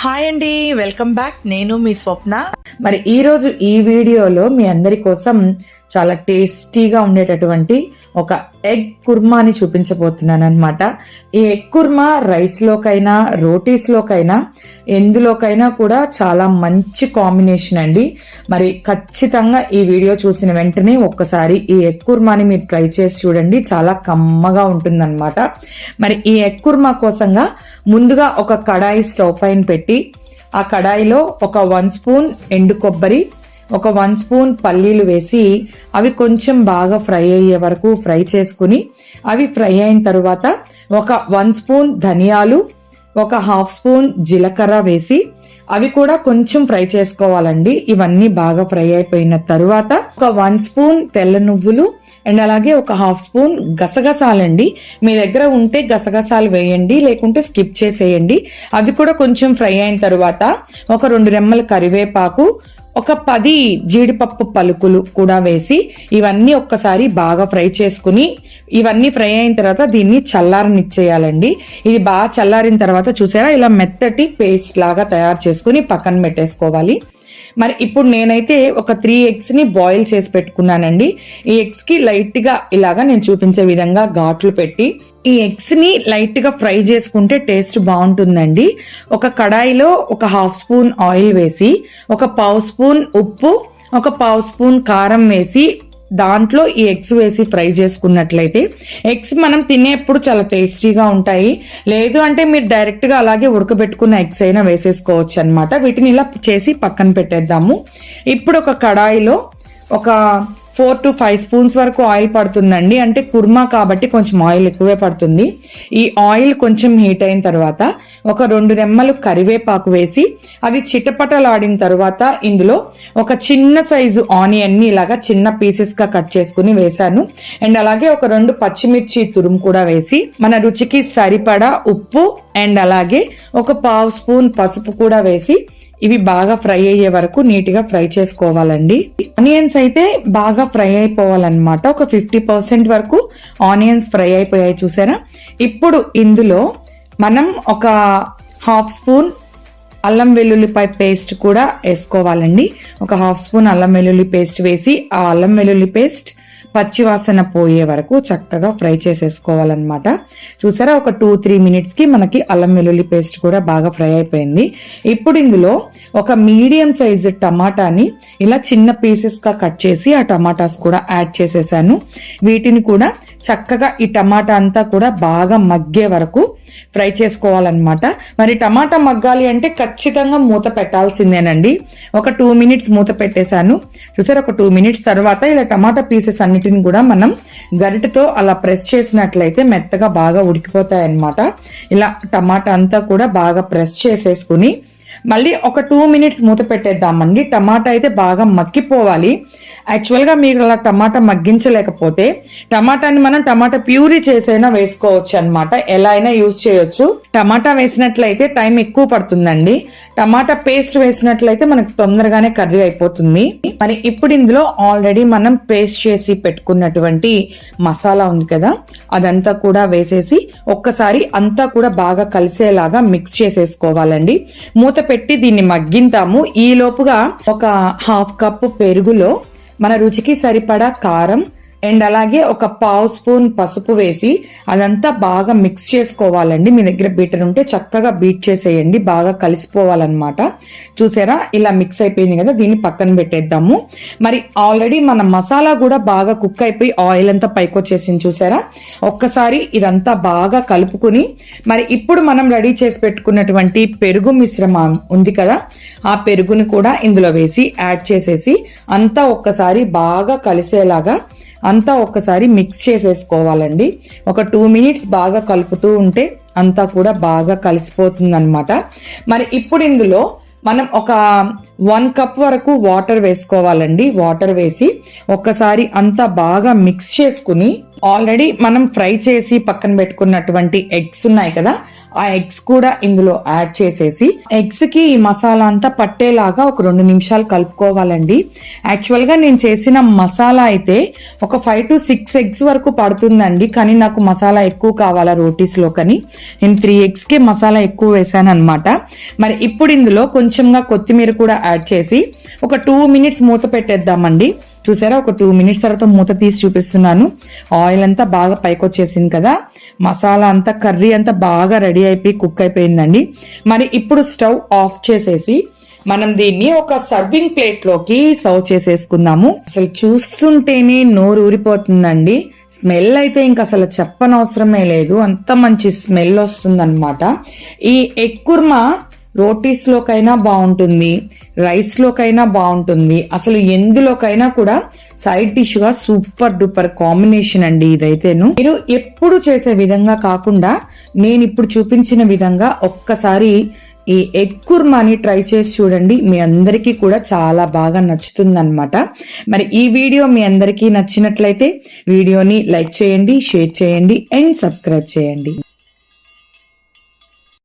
Hi అండి welcome back నేను మీ స్వప్న. మరి ఈరోజు ఈ వీడియోలో మీ అందరి కోసం చాలా టేస్టీగా ఉండేటటువంటి ఒక ఎగ్ కుర్మాని చూపించబోతున్నాను అనమాట ఈ ఎగ్ కుర్మా రైస్లోకైనా రోటీస్లోకైనా ఎందులోకైనా కూడా చాలా మంచి కాంబినేషన్ అండి. మరి ఖచ్చితంగా ఈ వీడియో చూసిన వెంటనే ఒక్కసారి ఈ ఎగ్ కుర్మాని మీరు ట్రై చేసి చూడండి. చాలా కమ్మగా ఉంటుందన్నమాట. మరి ఈ ఎగ్ కుర్మా కోసంగా ముందుగా ఒక కడాయి స్టవ్ పైన పెట్టి ఆ కడాయిలో ఒక వన్ స్పూన్ ఎండు కొబ్బరి ఒక వన్ స్పూన్ పల్లీలు వేసి అవి కొంచెం బాగా ఫ్రై అయ్యే వరకు ఫ్రై చేసుకుని అవి ఫ్రై అయిన తర్వాత ఒక వన్ స్పూన్ ధనియాలు ఒక హాఫ్ స్పూన్ జీలకర్ర వేసి అవి కూడా కొంచెం ఫ్రై చేసుకోవాలండి. ఇవన్నీ బాగా ఫ్రై అయిపోయిన తరువాత ఒక వన్ స్పూన్ తెల్ల నువ్వులు అండ్ అలాగే ఒక హాఫ్ స్పూన్ గసగసాలండి. మీ దగ్గర ఉంటే గసగసాలు వేయండి లేకుంటే స్కిప్ చేసేయండి. అది కూడా కొంచెం ఫ్రై అయిన తర్వాత ఒక రెండు రెమ్మల కరివేపాకు ఒక పది జీడిపప్పు పలుకులు కూడా వేసి ఇవన్నీ ఒక్కసారి బాగా ఫ్రై చేసుకుని ఇవన్నీ ఫ్రై అయిన తర్వాత దీన్ని చల్లారనిచ్చేయాలండి. ఇది బాగా చల్లారిన తర్వాత చూసారా ఇలా మెత్తటి పేస్ట్ లాగా తయారు చేసుకుని పక్కన పెట్టేసుకోవాలి. మరి ఇప్పుడు నేనైతే ఒక త్రీ ఎగ్స్ని బాయిల్ చేసి పెట్టుకున్నానండి. ఈ ఎగ్స్కి లైట్గా ఇలాగా నేను చూపించే విధంగా ఘాట్లు పెట్టి ఈ ఎగ్స్ని లైట్గా ఫ్రై చేసుకుంటే టేస్ట్ బాగుంటుందండి. ఒక కడాయిలో ఒక హాఫ్ స్పూన్ ఆయిల్ వేసి ఒక పావు స్పూన్ ఉప్పు ఒక పావు స్పూన్ కారం వేసి దాంట్లో ఈ ఎగ్స్ వేసి ఫ్రై చేసుకున్నట్లయితే ఎగ్స్ మనం తినేప్పుడు చాలా టేస్టీగా ఉంటాయి. లేదు అంటే మీరు డైరెక్ట్గా అలాగే ఉడకబెట్టుకున్న ఎగ్స్ అయినా వేసేసుకోవచ్చు అనమాట వీటిని ఇలా చేసి పక్కన పెట్టేద్దాము. ఇప్పుడు ఒక కడాయిలో ఒక ఫోర్ టు ఫైవ్ స్పూన్స్ వరకు ఆయిల్ పడుతుందండి. అంటే కుర్మా కాబట్టి కొంచెం ఆయిల్ ఎక్కువే పడుతుంది. ఈ ఆయిల్ కొంచెం హీట్ అయిన తర్వాత ఒక రెండు రెమ్మలు కరివేపాకు వేసి అది చిటపటలాడిన తర్వాత ఇందులో ఒక చిన్న సైజు ఆనియన్ని ఇలాగా చిన్న పీసెస్గా కట్ చేసుకుని వేశాను. అండ్ అలాగే ఒక రెండు పచ్చిమిర్చి తురుము కూడా వేసి మన రుచికి సరిపడా ఉప్పు అండ్ అలాగే ఒక పావు స్పూన్ పసుపు కూడా వేసి ఇవి బాగా ఫ్రై అయ్యే వరకు నీట్గా ఫ్రై చేసుకోవాలండి. ఆనియన్స్ అయితే బాగా ఫ్రై అయిపోవాలన్నమాట. ఒక ఫిఫ్టీ పర్సెంట్ వరకు ఆనియన్స్ ఫ్రై అయిపోయాయి చూసారా? ఇప్పుడు ఇందులో మనం ఒక హాఫ్ స్పూన్ అల్లం వెల్లుల్లిపాయ పేస్ట్ కూడా వేసుకోవాలండి. ఒక హాఫ్ స్పూన్ అల్లం వెల్లుల్లి పేస్ట్ వేసి ఆ అల్లం వెల్లుల్లి పేస్ట్ పచ్చివాసన పోయే వరకు చక్కగా ఫ్రై చేసేసుకోవాలన్నమాట. చూసారా ఒక టూ త్రీ మినిట్స్కి మనకి అల్లం వెల్లుల్లి పేస్ట్ కూడా బాగా ఫ్రై అయిపోయింది. ఇప్పుడు ఇందులో ఒక మీడియం సైజ్ టమాటాని ఇలా చిన్న పీసెస్గా కట్ చేసి ఆ టమాటాస్ కూడా యాడ్ చేసేసాను. వీటిని కూడా చక్కగా ఈ టమాటా అంతా కూడా బాగా మగ్గే వరకు ఫ్రై చేసుకోవాలన్నమాట. మరి టమాటా మగ్గాలి అంటే ఖచ్చితంగా మూత పెట్టాల్సిందేనండి. ఒక టూ మినిట్స్ మూత పెట్టేశాను. చూసారు ఒక టూ మినిట్స్ తర్వాత ఇలా టమాటా పీసెస్ అన్నిటిని కూడా మనం గరిటతో అలా ప్రెస్ చేసినట్లయితే మెత్తగా బాగా ఉడికిపోతాయి అన్నమాట ఇలా టమాటా అంతా కూడా బాగా ప్రెస్ చేసేసుకుని మళ్ళీ ఒక టూ మినిట్స్ మూత పెట్టేద్దామండి. టమాటా అయితే బాగా మగ్గిపోవాలి. యాక్చువల్గా మీరు అలా టమాటా మగ్గించలేకపోతే టమాటాని మనం టమాటా ప్యూరీ చేసైనా వేసుకోవచ్చు అనమాట ఎలా అయినా యూజ్ చేయొచ్చు. టమాటా వేసినట్లయితే టైం ఎక్కువ పడుతుందండి. టమాటా పేస్ట్ వేసినట్లయితే మనకు తొందరగానే కర్రీ అయిపోతుంది. మరి ఇప్పుడు ఇందులో ఆల్రెడీ మనం పేస్ట్ చేసి పెట్టుకున్నటువంటి మసాలా ఉంది కదా అదంతా కూడా వేసేసి ఒక్కసారి అంతా కూడా బాగా కలిసేలాగా మిక్స్ చేసేసుకోవాలండి. మూత పెట్టి పెట్టి దీన్ని మగ్గింతాము. ఈ లోపుగా ఒక హాఫ్ కప్పు పెరుగులో మన రుచికి సరిపడా కారం అండ్ అలాగే ఒక పావు స్పూన్ పసుపు వేసి అదంతా బాగా మిక్స్ చేసుకోవాలండి. మీ దగ్గర బీటర్ ఉంటే చక్కగా బీట్ చేసేయండి. బాగా కలిసిపోవాలన్నమాట. చూసారా? ఇలా మిక్స్ అయిపోయింది కదా దీన్ని పక్కన పెట్టేద్దాము. మరి ఆల్రెడీ మన మసాలా కూడా బాగా కుక్ అయిపోయి ఆయిల్ అంతా పైకి వచ్చేసింది చూసారా? ఒక్కసారి ఇదంతా బాగా కలుపుకుని మరి ఇప్పుడు మనం రెడీ చేసి పెట్టుకున్నటువంటి పెరుగు మిశ్రమం ఉంది కదా ఆ పెరుగుని కూడా ఇందులో వేసి యాడ్ చేసేసి అంతా ఒక్కసారి బాగా కలిసేలాగా అంతా ఒక్కసారి మిక్స్ చేసేసుకోవాలండి. ఒక టూ మినిట్స్ బాగా కలుపుతూ ఉంటే అంతా కూడా బాగా కలిసిపోతుంది అనమాట మరి ఇప్పుడు ఇందులో మనం ఒక వన్ కప్ వరకు వాటర్ వేసుకోవాలండి. వాటర్ వేసి ఒక్కసారి అంతా బాగా మిక్స్ చేసుకుని ఆల్రెడీ మనం ఫ్రై చేసి పక్కన పెట్టుకున్నటువంటి ఎగ్స్ ఉన్నాయి కదా ఆ ఎగ్స్ కూడా ఇందులో యాడ్ చేసేసి ఎగ్స్కి ఈ మసాలా అంతా పట్టేలాగా ఒక రెండు నిమిషాలు కలుపుకోవాలండి. యాక్చువల్గా నేను చేసిన మసాలా అయితే ఒక ఫైవ్ టు సిక్స్ ఎగ్స్ వరకు పడుతుందండి కానీ నాకు మసాలా ఎక్కువ కావాలా రోటీస్లో కానీ. నేను త్రీ ఎగ్స్కి మసాలా ఎక్కువ వేసాను అనమాట మరి ఇప్పుడు ఇందులో కొంచెంగా కొత్తిమీర కూడా యాడ్ చేసి ఒక టూ మినిట్స్ మూత పెట్టేద్దామండి. చూసారా? ఒక టూ మినిట్స్ తర్వాత మూత తీసి చూపిస్తున్నాను. ఆయిల్ అంతా బాగా పైకొచ్చేసింది కదా? మసాలా అంతా కర్రీ అంతా బాగా రెడీ అయిపోయి కుక్ అయిపోయిందండి. మరి ఇప్పుడు స్టవ్ ఆఫ్ చేసేసి మనం దీన్ని ఒక సర్వింగ్ ప్లేట్లోకి సర్వ్ చేసేసుకుందాము. అసలు చూస్తుంటేనే నోరు ఊరిపోతుందండి. స్మెల్ అయితే ఇంక అసలు చెప్పనవసరమే లేదు. అంత మంచి స్మెల్ వస్తుందన్నమాట. ఈ ఎగ్ కుర్మా రోటీస్లోకైనా బాగుంటుంది రైస్లోకైనా బాగుంటుంది. అసలు ఎందులోకైనా కూడా సైడ్ డిష్గా సూపర్ డూపర్ కాంబినేషన్ అండి ఇదైతేను. మీరు ఎప్పుడు చేసే విధంగా కాకుండా నేను ఇప్పుడు చూపించిన విధంగా ఒక్కసారి ఈ ఎగ్ కుర్మాని ట్రై చేసి చూడండి. మీ అందరికీ కూడా చాలా బాగా నచ్చుతుంది మరి ఈ వీడియో మీ అందరికీ నచ్చినట్లయితే వీడియోని లైక్ చేయండి షేర్ చేయండి అండ్ సబ్స్క్రైబ్ చేయండి.